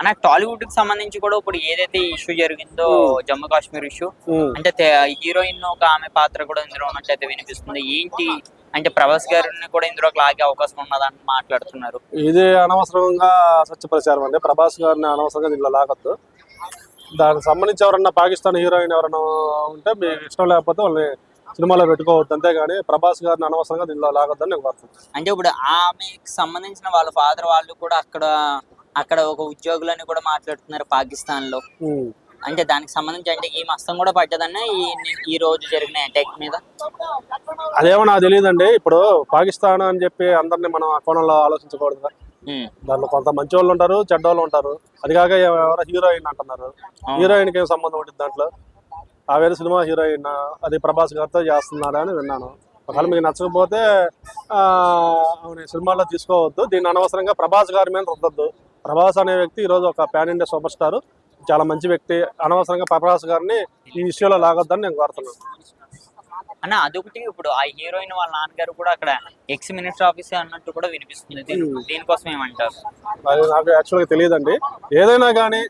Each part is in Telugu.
అన్న టాలీవుడ్కి సంబంధించి కూడా ఇప్పుడు ఏదైతే ఇష్యూ జరిగిందో జమ్మూ కాశ్మీర్ ఇష్యూ. అంటే హీరోయిన్ ఒక ఆమె పాత్ర కూడా ఇందులో ఉన్నట్టయితే వినిపిస్తుంది. ఏంటి? అంటే ప్రభాస్ గారిని కూడా ఇందులోకి లాగే అవకాశం ఉన్నదని మాట్లాడుతున్నారు. ఇది అనవసరంగా సత్య ప్రచారం అండి. ప్రభాస్ గారిని అనవసరంగా దీనిలో లాగొద్దు. దానికి సంబంధించి ఎవరన్నా పాకిస్తాన్ హీరోయిన్ ఎవరైనా ఉంటే మీకు ఇష్టం లేకపోతే వాళ్ళని సినిమాలో పెట్టుకోవద్దు. అంతేగాని ప్రభాస్ గారిని అనవసరంగా దీనిలో లాగొద్దని నేను కోరుతున్నాను అంటే ఇప్పుడు ఆమెకి సంబంధించిన వాళ్ళ ఫాదర్ వాళ్ళు కూడా అక్కడ అక్కడ ఒక ఉద్యోగులని కూడా మాట్లాడుతున్నారు పాకిస్తాన్లో. అంటే దానికి సంబంధించి అంటే ఈ మస్తం కూడా పడ్డదన్న ఈ ఈ రోజు జరిగిన అటాక్ మీద? అదేమో నాకు తెలియదండి. ఇప్పుడు పాకిస్తాన్ అని చెప్పి అందరినీ మనం ఆ కోణంలో ఆలోచించకూడదు. దాంట్లో కొంత మంచి వాళ్ళు ఉంటారు చెడ్డ వాళ్ళు ఉంటారు. అది కాక ఎవరో హీరోయిన్ అంటున్నారు. హీరోయిన్కి ఏం సంబంధం ఉంటుంది దాంట్లో? ఆ వేరే సినిమా హీరోయిన్ అది ప్రభాస్ గారితో చేస్తున్నారా అని విన్నాను. ఒకవేళ మీకు నచ్చకపోతే సినిమాలో తీసుకోవద్దు. దీన్ని అనవసరంగా ప్రభాస్ గారి మీద రుద్దద్దు. ప్రభాస్ అనే వ్యక్తి ఈరోజు ఒక ప్యాన్ ఇండియా సూపర్ స్టార్. చాలా మంచి వ్యక్తి. అనవసరంగా ప్రభాస్ గారిని ఈ విషయంలో లాగొద్దని నేను కోరుతున్నాను. అన్న అదొకటి ఇప్పుడు ఆ హీరోయిన్ వాళ్ళ నాన్నగారు కూడా అక్కడ ఎక్స్ మినిస్టర్ ఆఫీస్ అన్నట్టు కూడా వినిపిస్తుంది. దీని- దీనికోసం ఏమంటారు? అది నాకు యాక్చువల్గా తెలియదండి. ఏదైనా కానీ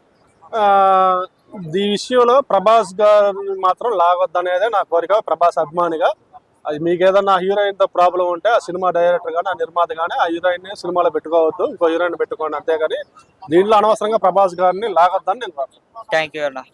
ఈ విషయంలో ప్రభాస్ గారిని మాత్రం లాగొద్దనేదే నా కోరిక. ప్రభాస్ అభిమానిగా అది మీకు ఏదన్నా హీరోయిన్తో ప్రాబ్లం ఉంటే ఆ సినిమా డైరెక్టర్ కానీ ఆ నిర్మాత కానీ ఆ హీరోయిన్ సినిమాలో పెట్టుకోవద్దు. ఇంకో హీరోయిన్ పెట్టుకోండి అంతేగాని దీనిలో అనవసరంగా ప్రభాస్ గారిని లాగొద్దని నేను థ్యాంక్ యూ అన్న.